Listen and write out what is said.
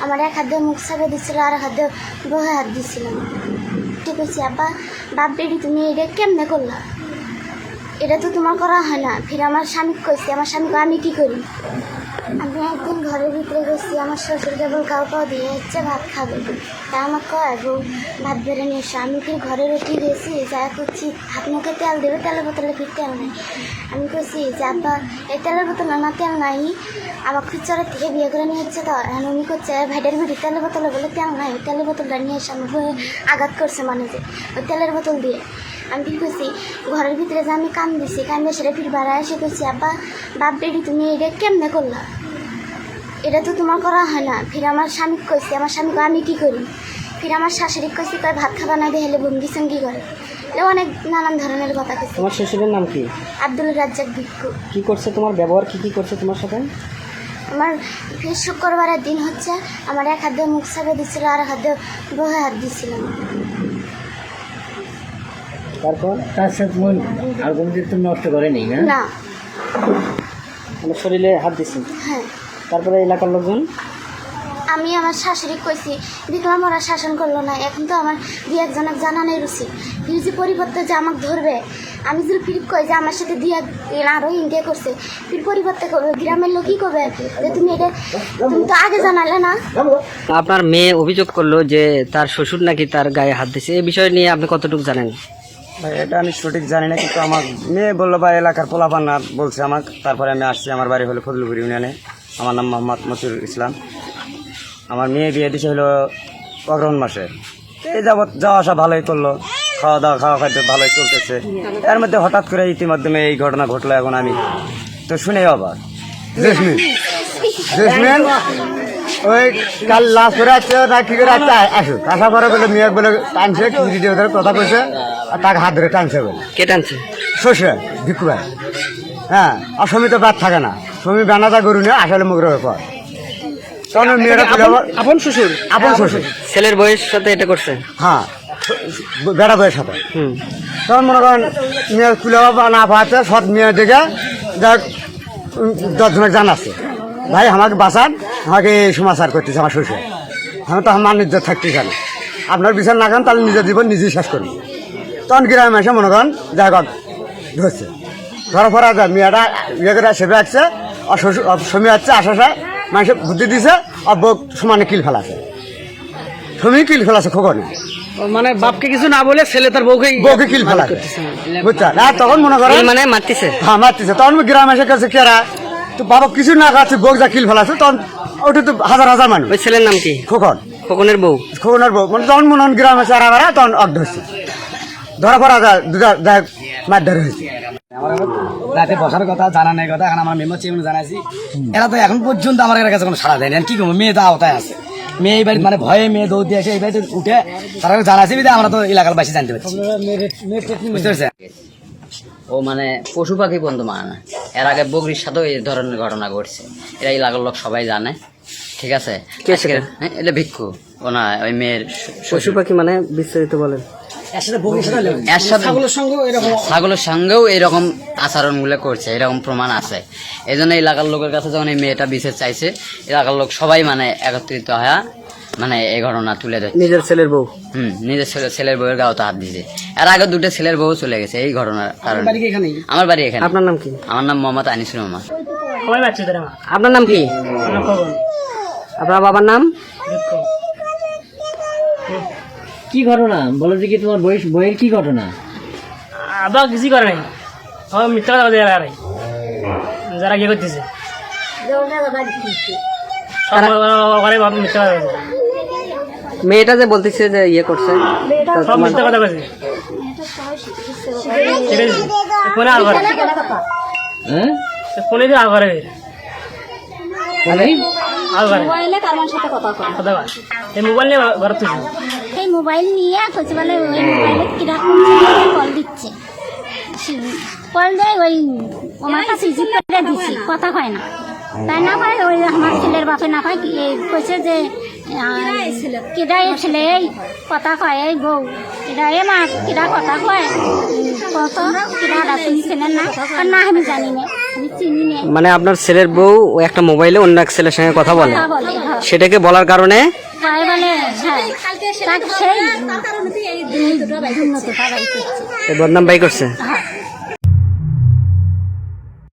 আমার এক হাত দিয়ে মুখ সাপে দিচ্ছিল আর হাত দিয়ে বহে হাত দিচ্ছিলাম ঠিক আছে আব্বা? বাপ বেডি তুমি এটা কেমনে করলা? এটা তো তোমার করা হয় না। ফির আমার স্বামী কইছে, আমার স্বামীকে আমি কি করি? আমি একদিন ঘরের ভিতরে গেছি, আমার শ্বশুর কেবল কাউ কাউ দিয়ে হচ্ছে ভাত খাবে। তা আমার কয়, বউ, ভাত বেড়ে নিয়ে এসো। আমি ফির ঘরে রুটি গেছি, যা করছি হাত মুখে তেল দেবে, তেলের বোতলে ফির তেল নেই। আমি কইছি, যে আব্বা এই তেলের বোতলে না তেল নাই, আমার খুচরা থেকে বিয়ে করে নিয়ে হচ্ছে তো। এখন উনি করছে ভাইটার ভিড়ি তেলের বোতলে বলে তেল নাই তেলের বোতলটা নিয়ে এসে। আমি আঘাত করছে মানে যে ওই তেলের বোতল দিয়ে। আমি ফির করছি ঘরের ভিতরে যে আমি কাম দিছি কাম দিয়ে সেটা ফির বাড়ায় এসে করছি আব্বা বাপ বেডি তুমি এটা কেমনে করলা? এটা তো তোমার করা হয় না। ফির আমার স্বামী কইছে আমার স্বামীকে আমি কি করি? ফির আমার শাশুড়ি কইছে কয় ভাত খাবা না দেখলে ভঙ্গি সঙ্গি করে? এ অনেক নানান ধরনের কথা কইছে। তোমার শ্বশুরের নাম কি? আব্দুল রাজ্জাক ভিক্ষু। কি করছে তোমার? ব্যবহার কি কি করছে তোমার সাথে? আমার ফির শুক্রবারের দিন হচ্ছে আমার এক হাত দিয়ে মুখ সাপে দিচ্ছিল আর এক হাত দিয়ে বহে হাত দিচ্ছিলাম তারপর তার সাথে মন আর কোনো দিন তো নষ্ট করে নেই না? না। আমার শরীরে হাত দিছি। হ্যাঁ। তারপরে এলাকার লোকজন? আমি আমার শাশুড়ি কইছি দেখলাম ওরা শাসন করল না এখন তো আমার দু একজনের জানানোর উচিত ফির যে পরিবর্তে যে আমাকে ধরবে আমি যদি ফির কই যে আমার সাথে দিয়ে আরও ইন্ডিয়া করছে ফির পরিবর্তে করবে গ্রামের লোকই করবে যে তুমি এটা তুমি তো আগে জানালে না। আপনার মেয়ে অভিযোগ করল যে তার শ্বশুর নাকি তার গায়ে হাত দিছে এই বিষয় নিয়ে আপনি কতটুকু জানেন? ভাই, এটা আমি সঠিক জানি না, কিন্তু আমার মেয়ে বলল বা এলাকার পোলাপান্না বলছে আমাকে। তারপরে আমি আসছি, আমার বাড়ি হলো ফজলুপুর ইউনিয়নে। আমার নাম মোহাম্মদ মসুর ইসলাম। আমার মেয়ে বিয়ে দিছে হলো অগ্রহণ মাসে। এই যাবৎ যাওয়া আসা ভালোই করল। খাওয়া দাওয়া খাওয়া খাদ্য ভালোই চলতেছে। এর মধ্যে হঠাৎ করে ইতিমধ্যে এই ঘটনা ঘটলো এখন আমি। তো শুনে জেসমিন ওই কাল লাশ করে আসছে না কি করে আসছে আসো। আসা পরে বলে মেয়ে বলে টানছে কথা কইছে আর তাকে হাত ধরে টানছে বলে। কে টানছে? শোষে ভিক্ষু ভাই। হ্যাঁ আর সমী তো বাদ থাকে না। সমী বেনাটা গরু নিয়ে আসলে মুগরের ব্যাপার তখন মেয়েরা আবার আপন শ্বশুর? আপন শ্বশুর। ছেলের বয়স সাথে এটা করছে? হ্যাঁ বেড়া বয়ের সাথে। হুম। তখন মনে করেন মেয়ে খুলে বা না পাচ্ছে সৎ মেয়ে দেখে যাক দশজনের জানাচ্ছে ভাই আমাকে বাঁচান আমাকে সমাচার করতেছে আমার শ্বশুর। আমি তো আমার নিজের থাকতে কেন আপনার বিচার না খান তাহলে নিজের জীবন নিজেই শেষ করব তখন গ্রামে এসে মনে করেন যাই হোক ধরছে। ধরা ফরা যায় মেয়েটা ইয়ে করে সেবে আসছে আর শ্বশুর সমী আসছে আসাশায় মানুষের বুদ্ধি দিছে আর বউ সমানে কিল ফেলাছে। সমী কিল ফেলাছে খোকনে মানে বাপকে কিছু না বলে ছেলে তার বউকে বউকে কিল ফেলাছে। বুঝছেন? আর তখন মনে করেন মানে মারতেছে। হ্যাঁ মারতেছে। তখন গ্রামে এসে কাছে কেরা তো বাবা কিছু না খাচ্ছে যা কিল ফেলাছে তখন ওটা তো হাজার হাজার মানুষ। ওই ছেলের নাম কি? খোকন। খোকনের বউ? খোকনের বউ। মানে তখন মনে গ্রামে চারা বেড়া তখন অর্ধ হচ্ছে। ধরা পড়া যায় দুটা যাই মার ধরে হয়েছে রাতে বসার কথা জানানোর কথা এখন আমার মেম্বার চেয়ারম্যান জানাইছি। এরা তো এখন পর্যন্ত আমার কাছে কোনো সাড়া দেয়নি। আর কি করব? মেয়ে তো আওতায় আছে। মেয়ে এই বাড়ি মানে ভয়ে মেয়ে দৌড় দিয়ে আসে এই বাড়িতে উঠে তারা জানাইছি বিধে আমরা তো এলাকার বাসী জানতে পারছি। বুঝতে পারছেন? ও মানে পশু পাখি বন্ধু মানে না। এর আগে বগরির সাথেও এই ধরনের ঘটনা ঘটছে। এরা এলাকার লোক সবাই জানে। ঠিক আছে? হ্যাঁ, এটা ভিক্ষু। ও না ওই মেয়ের পশু পাখি মানে বিস্তারিত বলেন। ছাগলের সঙ্গেও এরকম আচরণগুলো করছে এরকম প্রমাণ আছে। এই জন্য এলাকার লোকের কাছে যখন এই মেয়েটা বিশেষ চাইছে এলাকার লোক সবাই মানে একত্রিত হয়ে মানে এই ঘটনা তুলে ধরছে নিজের ছেলের বউ হুম নিজের ছেলে ছেলের বউয়ের গাও তো হাত দিয়েছে এর আগে দুটো ছেলের বউ চলে গেছে এই ঘটনার কারণে কি আমার বাড়ি এখানে আপনার নাম কি আমার নাম মোহাম্মদ আনিসুর রহমান আপনার নাম কি আপনার বাবার নাম কি ঘটনা বলো যে কি তোমার বয়স বইয়ের কি ঘটনা আবার কিছু করে নাই আমার মিথ্যা কথা বলতে যারা যারা ইয়ে করতেছে মিথ্যা কথা মেয়েটা যে বলতেছে যে ইয়ে করছে হ্যাঁ? মোবাইলে নিয়ে ঘরে এই মোবাইল নিয়ে কইছে বলে কীরকম কল দিচ্ছে। কল দেয় ওই আমার কাছে রিসিভ করে দিছি কথা কয় না। তাই না কয় ওই আমার ছেলের বাপে না কয় কি কইছে যে কিরা এই ছেলে এই কথা কয় এই বউ। কিরা এ মা কিরা কথা কয়? কত? কিরা তুমি ছেলের না না? আমি জানি না মানে আপনার ছেলের বউ ও একটা মোবাইলে অন্য এক ছেলের সঙ্গে কথা বলে। হ্যাঁ। সেটাকে বলার কারণে বদনাম বাই করছে? হ্যাঁ।